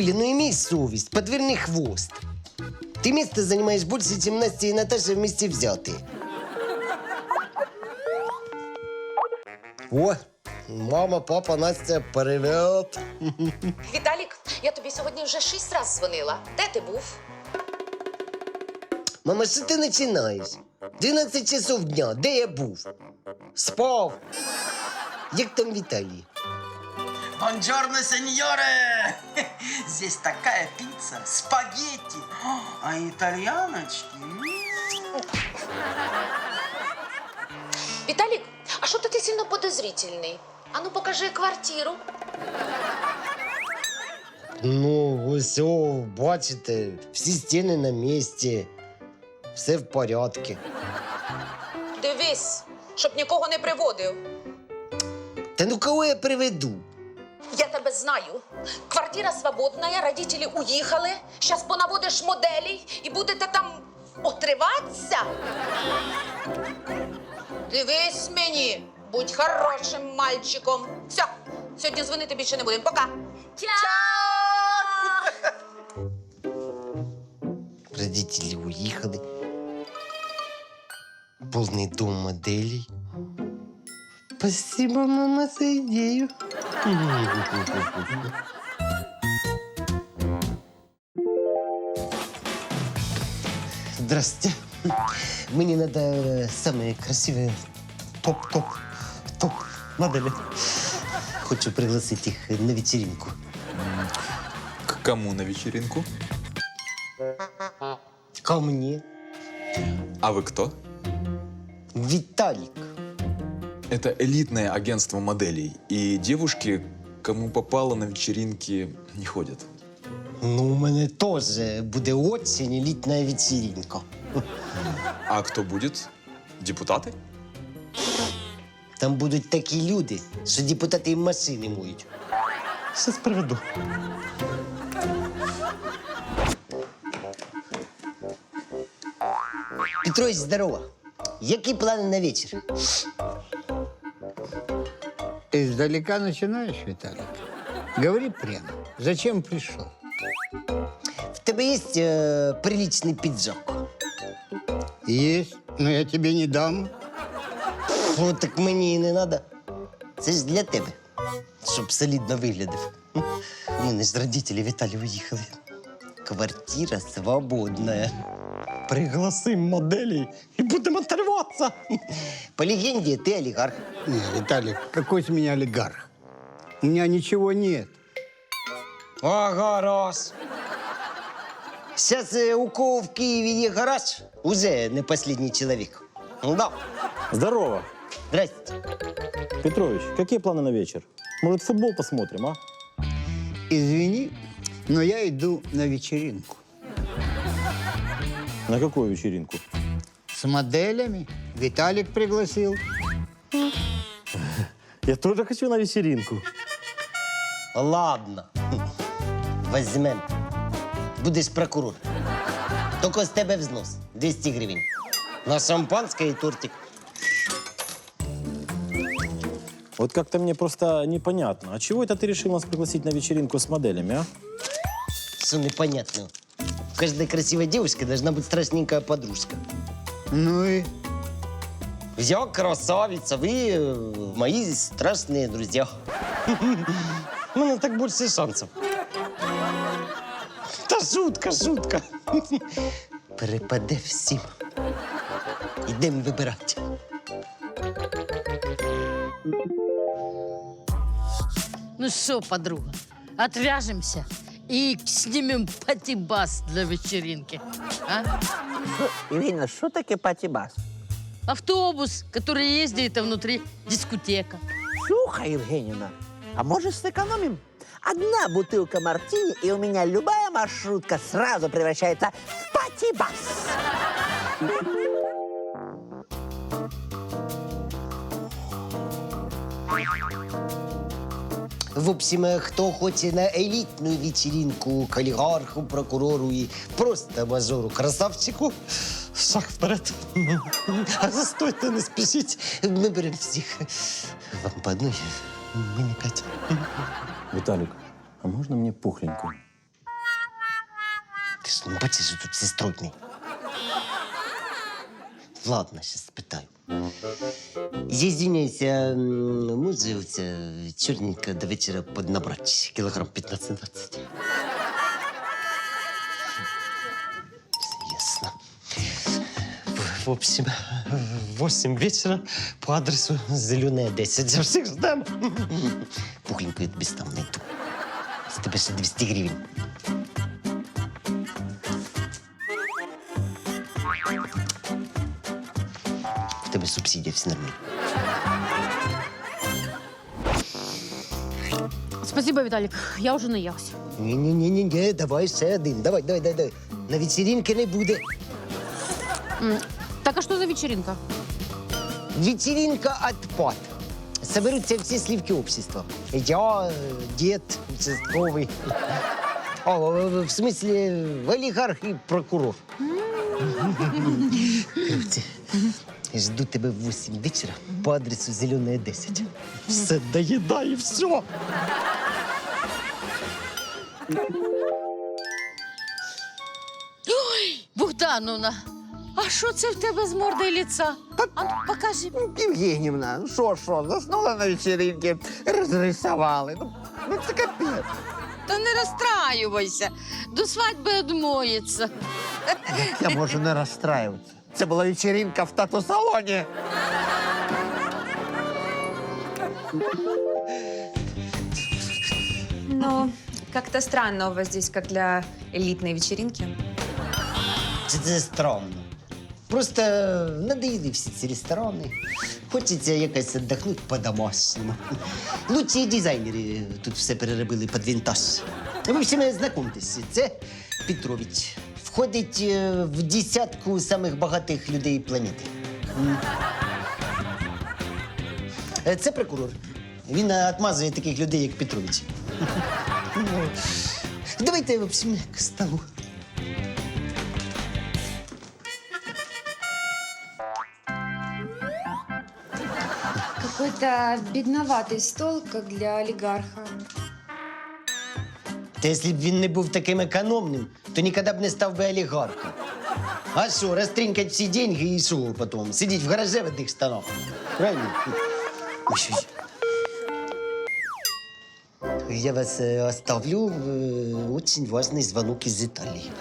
Коля, ну имей совесть, подверни хвост. Ты место занимаешь больше, чем Настя и Наташа вместе взятые. О, мама, папа, Настя, привет. Віталік, я тобі сьогодні вже шість разів дзвонила. Де ти був? Мама, що ти починаєш? 12 часов дня, де я був? Спав. Як там Віталій? Бонжорно, сеньоре! Здесь такая пицца, спагетти, а итальяночки... Віталік, а що то ти сильно подозрительний? Ану, покажи квартиру. Ну, ось, о, бачите, всі стіни на місці, все в порядку. Дивись, щоб нікого не приводив. Та ну кого я приведу? Я тебе знаю. Квартира свободна, родителі уїхали. Щас понаводиш моделей і будете там отриватися. Дивись мені, будь хорошим мальчиком. Все, сьогодні дзвонити більше не будемо. Пока. Родителі уїхали. Повний дом моделей. Спасибо, мама, за ідею. Здрасте. Мені надо э, самые красивые топ-топ топ модели. Хочу пригласить их на вечеринку. К кому на вечеринку? Ко мне. А вы кто? Виталик. Это элитное агентство моделей. И девушки, кому попало на вечеринки, не ходят. Ну, у мене теж буде осінь і літня вечеринка. А кто будет? Депутаты? Там будуть такі люди, що депутати їм машини миють. Щас приведу. Петрович, здорово. Які плани на вечір? Издалека начинаешь, Виталик? Говори прямо. Зачем пришел? В тебе є е, приличний піджак? Есть, но я тебе не дам. Ну, так мені і не треба. Це ж для тебе, щоб солідно виглядав. У мене ж родителі Віталі уїхали. Квартира свободна. Пригласим моделей і будемо триватися. По легенді, ти олігарх. Не, Виталик, какой с меня олигарх? У меня ничего нет. А гараж. Зараз е, у кого в Києві є гараж, уже не останній чоловік. Ну да. Здорово. Здрасте. Петрович, какие планы на вечер? Может, футбол посмотрим, а? Извини, но я иду на вечеринку. На какую вечеринку? С моделями. Виталик пригласил. Я тоже хочу на вечеринку. Ладно. Возьмем. Будеш прокурор. Тільки з тебе взнос. 200 гривень. На шампанське і тортик. Вот как-то мне просто непонятно. А чего это ты решил нас пригласить на вечеринку с моделями, а? Що непонятно. У каждой красивой девушки должна быть страшненькая подружка. Ну и Я красавица, вы э, мои страшные друзья. У мене так більше шансів. Та шутка, шутка. Перепаде всім. Йдемо вибирати. Ну что, подруга, отвяжемся и снимем патибас для вечеринки. А? Ірина, що таке патібас? Автобус, который ездит, а внутри дискотека. Слухай, Євгенівна, а може сэкономим? Одна бутылка мартини, и у меня любая маршрутка сразу превращается в патибас. В общем, э, хто хоче на елітну вечеринку к олігарху, прокурору і просто мажору красавчику, шаг вперед. А застойте, не спішіть. Ми беремо всіх. Вам по одной, мені п'ять. Виталик, а можно мне пухленькую? Ну, бачиш, що тут сеструтний. Ладно, сейчас спитаю. Я извиняюсь, а м, може оця чорненька до вечора поднабрати кілограм 15-20? Ясно. В, общем, в 8 вечера по адресу Зеленая 10. За всіх ждем. Пухленькую я тобі там найду. З тебе ще 200 гривень. тебе субсидія всі нормально. Спасибо, Виталик. Я уже наелся. Ні-ні-ні, давай ще один. Давай, давай, давай, давай. На вечеринки не буде. Так а что за вечеринка? Вечеринка отпад. Соберутся все сливки общества. Я, э, дед, участковый. О, в в смысле, олигарх и прокурор. Жду тебе в 8 вечера по адресу Зеленая 10. Все доедай и все. Богдановна, а що це в тебе з мордою лица? А ну, покажи. Євгенівна, ну що, що, заснула на вечеринці, розрисували. Ну, ну це капець. Та не розстраювайся. До свадьби одмоється. Я можу не розстраюватися. Це була вечеринка в тату-салоні. Ну, как-то странно у вас здесь, как для элитной вечеринки. Це, це странно. Просто надоїли всі ці ресторани. Хочеться якось віддохнути по-домашньому. Лучші дизайнери тут все переробили під вінтаж. В общем, знайомтесь, це Петрович. Входить е, в десятку самих багатих людей планети. Е, Це прокурор. Він е, отмазує таких людей, як Петрович. Ну, Давайте, в общем, к столу. Какой-то бедноватый стол, как для олигарха. Та якщо б він не був таким економним, то ніколи б не став би олігархом. А що, розтринкать всі деньги і що потім? Сидіть в гаражі в одних штанах. Правильно? Ой, ой. Я вас э, оставлю. э, Очень важный звонок из Италии.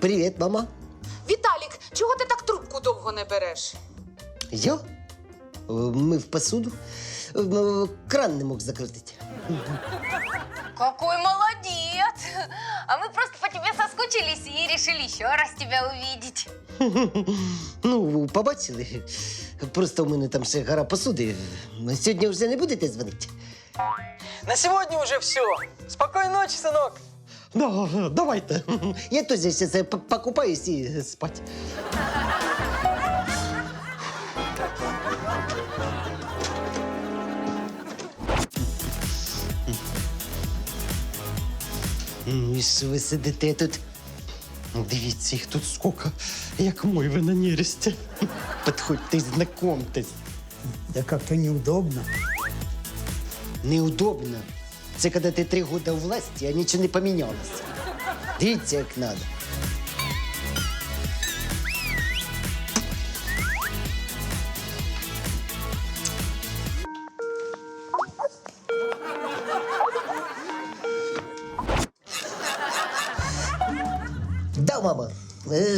Привет, мама. Трубку не береш? Я? Е, Мив посуду. Е, Кран не мог закрутити. Какой молодец! А мы просто по тебе соскучились и решили еще раз тебя увидеть. Ну, побачили. Просто у мене там ще гора посуди. Сьогодні вже не будете дзвонити? На сегодня уже все. Спокойной ночи, сынок. Да, давайте. Я теж зараз покупаюсь і спать. Ну і що ви сидите тут? Дивіться, їх тут скільки, як мой ви на нересті. Підходьте і знайомтесь. Да как-то неудобно. Неудобно. Це коли ти три роки у власті, а нічого не помінялося. Дивіться, як треба.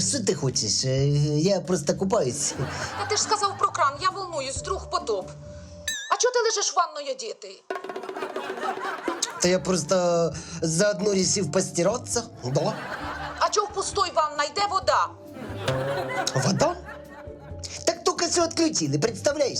Що ти хочеш? Е, Я просто купаюсь. А ти ж сказав про кран, я волнуюсь, вдруг потоп. А чого ти лежиш ванною одітий? Та я просто заодно рішив постиратися. Да. А чого в пустой ванна йде вода? Вода? Так тільки все відключили, представляєш?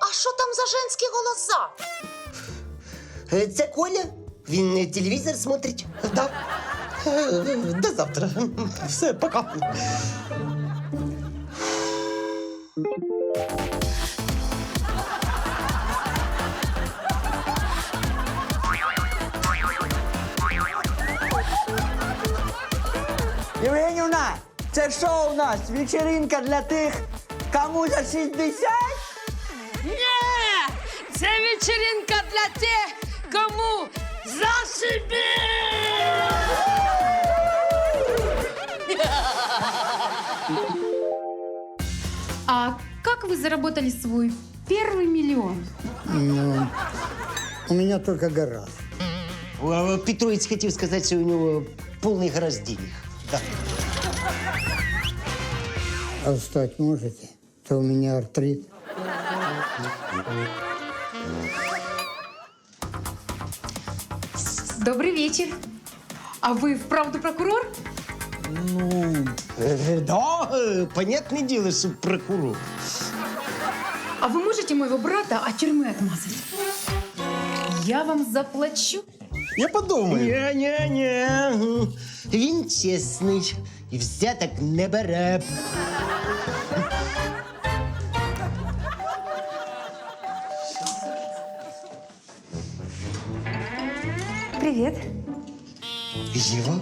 А що там за женські голоса? Е, Це Коля. Він е, телевізор смотрить. Да. До завтра. Все, пока. Євгенівна, Це що у нас? Вечеринка для тих, кому за 60? Ні! Це вечеринка для тих, кому зашибі! А как вы заработали свой первый миллион? Ну, у меня только гараж. Петрович хотів сказати, що у нього повний гараж денег. Да. А встать можете? То у меня артрит. Добрый вечер. А вы вправду прокурор? Е, Да, е, понятне діло, прокурор. А вы можете моего брата от тюрьмы отмазать? Я вам заплачу. Я подумаю. Ня-ня-ня. Він чесний і взяток не бере. Привет. Єва?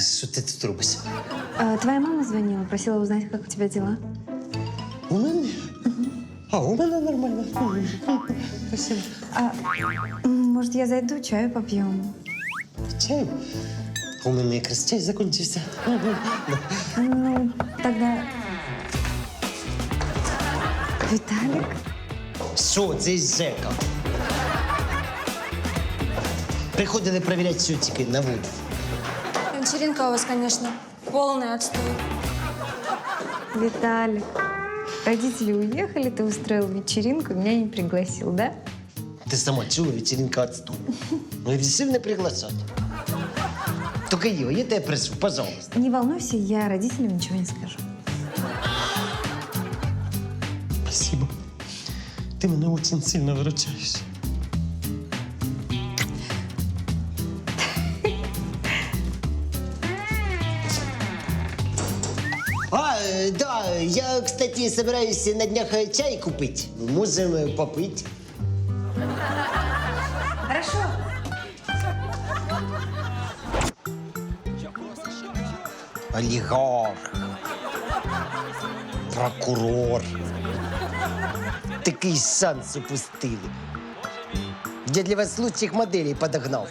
Що ти тут робиш? твоя мама звонила, просила узнать, как у тебя дела. У мене? А, у мене нормально. Спасибо. Может, я зайду, чаю попьем? Чаю? У мене якраз чай закінчився. Ну, тогда... Виталик? Що, це із Жека? Приходили перевіряти счетчики на воду. Вечеринка у вас, конечно, полный отстой. Виталик, родители уехали, ты устроил вечеринку, меня не пригласил, да? Ти сама чула вечеринка отстой. Ну і вирішив не приглашати. Тільки Єва, я тебе прошу, пожалуйста. Не волнуйся, я родителям ничего не скажу. Спасибо. Ти мене дуже сильно виручаєш. э, да, я, кстати, собираюсь на днях э, чай купить. Можем э, попить. Хорошо. Олігарх. Прокурор. Такий шанс упустили. Я для вас лучших моделей подогнал.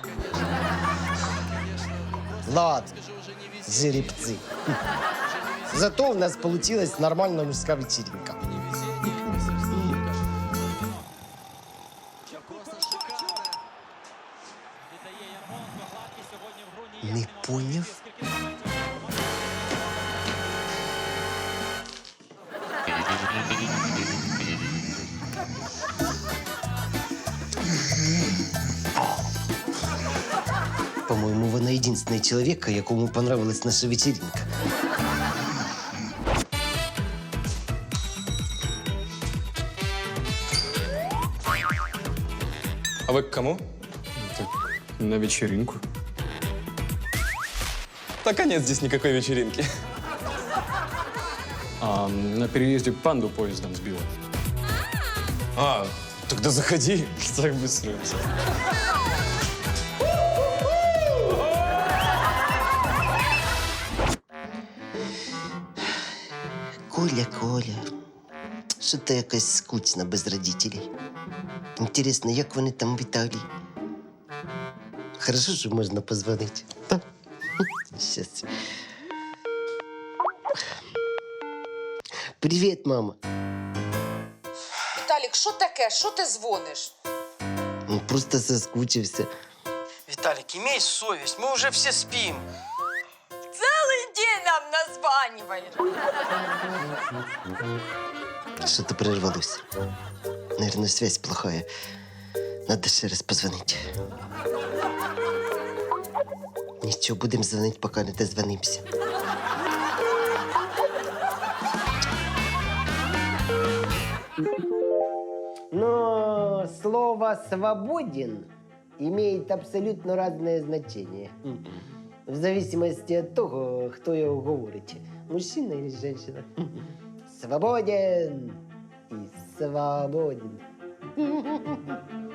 Ладно, жеребцы. Зато у нас получилась нормальная мужская вечеринка. Не понял? По-моему, вона единственный человек, якому понравилась наша вечеринка. Вы к кому? на вечеринку. Так а нет здесь никакой вечеринки. А, на переезде панду поездом сбила. А, тогда заходи. Так быстро. Коля, Коля, що то якось скучно без родителей. Інтересно, як вони там в Італії? Хорошо, що можна позвонити. Щас. Привіт, мама. Віталік, що таке? Що ти дзвониш? Ну, Просто соскучився. Виталик, имей совесть, мы уже все спим. Целый день нам названивает. Что-то прервалось. Наверное, связь плохая. Надо ще раз позвонить. Нічого, будемо дзвонити, поки не дозвонимося. Но слово «свободен» имеет абсолютно разное значение. В зависимости от того, кто его говорит. Мужчина или женщина. Свободен и свободен.